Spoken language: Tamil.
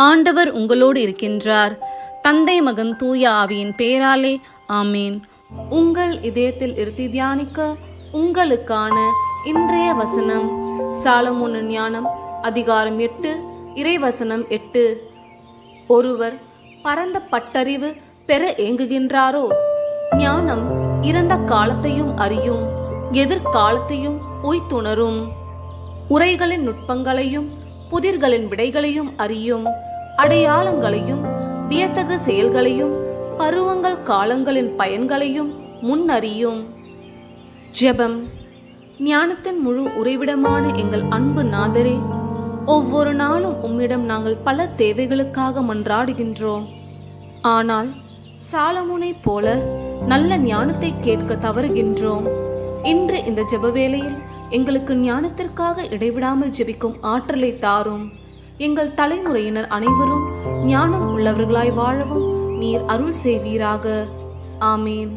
ஆண்டவர் உங்களோடு இருக்கின்றார். தந்தை மகன் தூய ஆவியின் பெயராலே ஆமேன். உங்கள் இதயத்தில் இருத்தி தியானிக்க உங்களுக்கான இன்றைய வசனம் சாலமோன ஞானம் அதிகாரம் எட்டு இறைவசனம் எட்டு. ஒருவர் பரந்த பட்டறிவு பெற ஏங்குகின்றாரோ? ஞானம் இறந்த காலத்தையும் அறியும் எதிர்காலத்தையும் உய்த்துணரும். உரைகளின் நுட்பங்களையும் புதிர்களின் விடைகளையும் அறியும். அடையாளங்களையும் வியத்தகு செயல்களையும் பருவங்கள் காலங்களின் பயன்களையும் முன்னறியும். ஜெபம். ஞானத்தின் முழு உறைவிடமான எங்கள் அன்பு நாதரே ஒவ்வொரு நாளும் உம்மிடம் நாங்கள் பல தேவைகளுக்காக மன்றாடுகின்றோம். ஆனால் சாலமுனைப் போல நல்ல ஞானத்தை கேட்க தவறுகின்றோம். இன்று இந்த ஜெப வேளையில் எங்களுக்கு ஞானத்திற்காக இடைவிடாமல் ஜெபிக்கும் ஆற்றலை தாரும். எங்கள் தலைமுறையினர் அனைவரும் ஞானம் உள்ளவர்களாய் வாழவும் நீர் அருள் செய்வீராக. ஆமேன்.